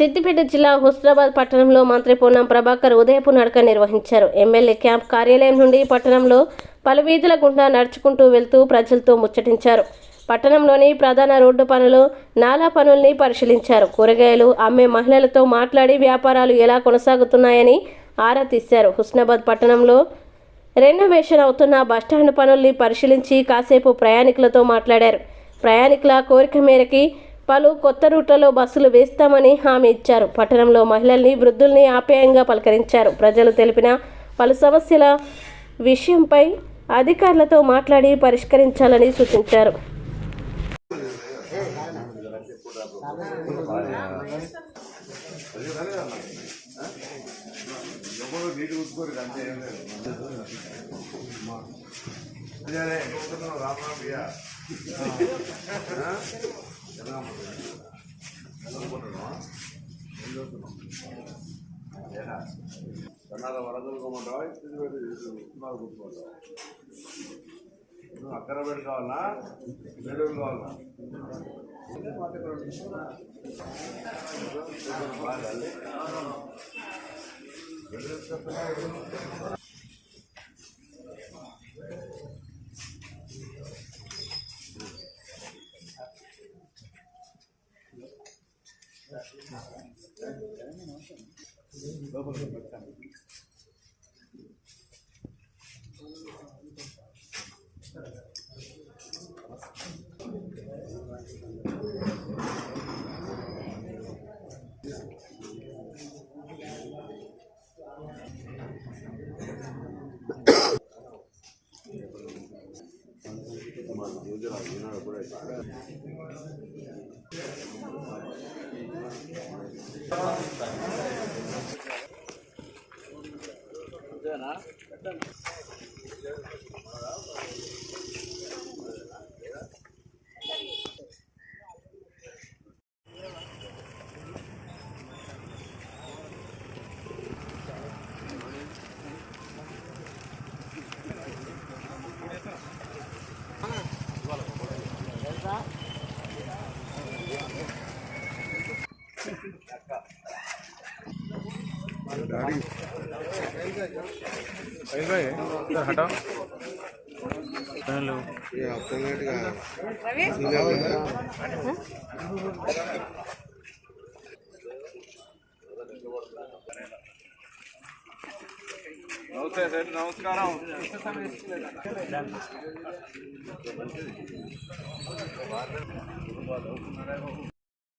సిద్దిపేట జిల్లా హుస్నాబాద్ పట్టణంలో మంత్రి పొన్నం ప్రభాకర్ ఉదయపు నడక నిర్వహించారు. ఎమ్మెల్యే క్యాంప్ కార్యాలయం నుండి పట్టణంలో పలు వీధుల గుండా నడుచుకుంటూ వెళ్తూ ప్రజలతో ముచ్చటించారు. పట్టణంలోని ప్రధాన రోడ్డు పనులు నాలా పనుల్ని పరిశీలించారు. కూరగాయలు అమ్మే మహిళలతో మాట్లాడి వ్యాపారాలు ఎలా కొనసాగుతున్నాయని ఆరా తీశారు. హుస్నాబాద్ పట్టణంలో రెనోవేషన్ అవుతున్న బస్టాండ్ పనుల్ని పరిశీలించి కాసేపు ప్రయాణికులతో మాట్లాడారు. ప్రయాణికుల కోరిక మేరకి పలు కొత్త రూట్లలో బస్సులు వేస్తామని హామీ ఇచ్చారు పట్టణంలో మహిళల్ని వృద్ధుల్ని ఆప్యాయంగా పలకరించారు ప్రజలు తెలిపిన పలు సమస్యల విషయంపై అధికారులతో మాట్లాడి పరిష్కరించాలని సూచించారు ఎవరు నీటి ఉట్టుకోరు అంతే ఏం లేదు అదే అదే చూస్తున్నాం गाड़ी। भाई सर हटाओ। हेलो। ये आपका नेट का नमस्ते सर। नमस्कार